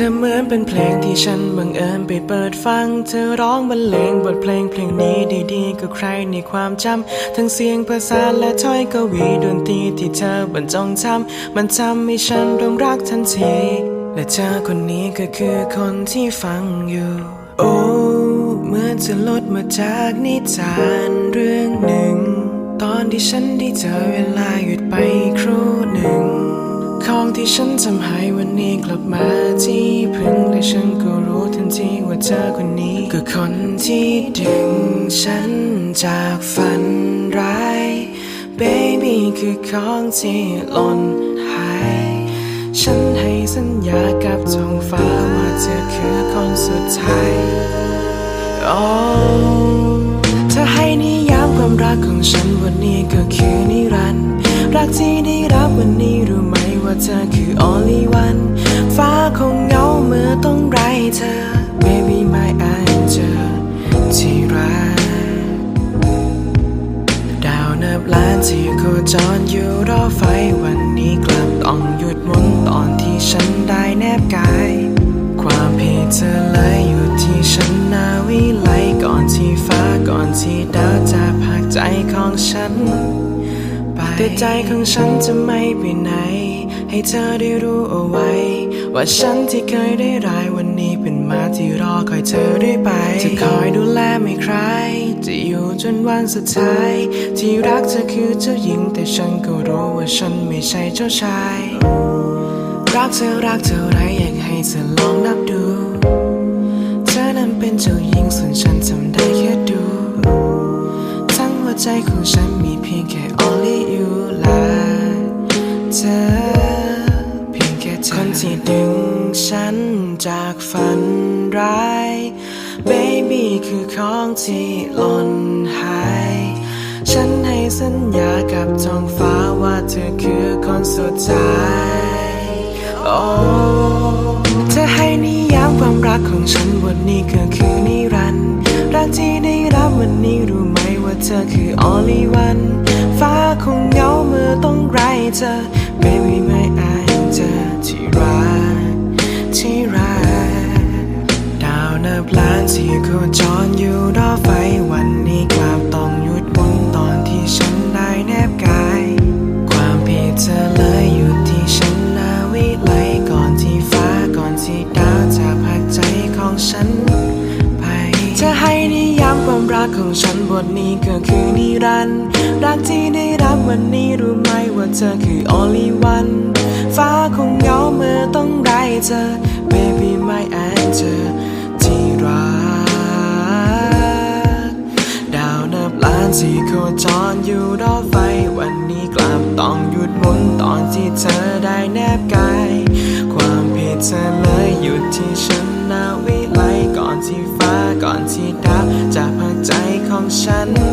ธอเหมือนเป็นเพลงที่ฉันบังเอิญไปเปิดฟัง เธอร้องบรรเลงบทเพลงเพลงนี้ดีๆกับใครในความจำ ทั้งเสียงภาษาและถ้อยกวีดนตรีที่เธอบรรจงทำ มันทำให้ฉันรงรักทันที และเธอคนนี้ก็คือคนที่ฟังอยู่ โอ้เหมื่อนจะลดมาจากนิทานเรื่องหนึ่ง ตอนที่ฉันได้เจอเวลาหยุดไปครู่ องที่ฉันทำให้วันนี้กลับมาที่พึ่งและฉันก็รู้ทันทีว่าเธอคนนี้ คือคนที่ดึงฉันจากฝันร้าย Baby คือของที่หล่นหาย ฉันให้สัญญากับท้องฟ้าว่าเธอคือคนสุดท้ายโอ้เธอให้นิยามความรักของฉันวันนี้ก็คือนิรันดร์รักที่ได้รับวันนี้รู้ไหม ว่าเธอคือ only one ฟ้าคงเหงาเมื่อต้องไรเธอ baby my angel ที่รักดาวนับล้านที่โคจรอยู่รอไฟวันนี้กลับต้องหยุดหมุนตอนที่ฉันได้แนบกาย ความผิดเธอเลยอยู่ที่ฉันนาวิไลก่อนที่ฟ้าก่อนที่ดาวจะพักใจของฉันไปแต่ใจของฉันจะไม่ไปไหน ให้เธอได้รู้เอาไว้ ว่าฉันที่เคยได้รายวันนี้เป็นมาที่รอคอยเธอได้ไปจะคอยดูแลไม่ใคร จะอยู่จนวันสุดท้าย ที่รักเธอคือเจ้าหญิง แต่ฉันก็รู้ว่าฉันไม่ใช่เจ้าชาย รักเธอรักเท่าไรอยากให้เธอลองนับดู เธอนั้นเป็นเจ้าหญิงส่วนฉันทำได้แค่ดูทั้งหัวใจของฉันมีเพียงแค่ only you และเธอ ที่ดึงฉันจากฝันร้าย baby คือของที่หล่นหาย ฉันให้สัญญากับท้องฟ้าว่าเธอคือคนสุดท้าย โอ้เธอให้นิยามความรักของฉันวันนี้ก็คือนิรันดร์รักที่ได้รับวันนี้รู้ไหมว่าเธอคือ only one ฟ้าคงเหงาเมื่อต้องไร้เธอ baby ไม่อายเธอ ที่โคจรอยู่รอไฟวันนี้กลับต้องหยุดหมุนตอนที่ฉันได้แนบกาย ความผิดเธอเลยอยู่ที่ฉันนาวิไลก่อนที่ฟ้าก่อนที่ดาวจะพักใจของฉันไปเธอให้นิยามความรักของฉันบทนี้ก็คือนิรันดร์รักที่ได้รับวันนี้รู้ไหมว่าเธอคือ only one ฟ้าคงเหงาเมื่อต้องไร้เธอ baby my านที่โคจรอยู่รอไฟ วันนี้กลับต้องหยุดหมุนตอนที่เธอได้แนบกาย ความผิดเธอเลยหยุดที่ฉันนาวิไลก่อนที่ฟ้าก่อนที่ดาวจะพักใจของฉัน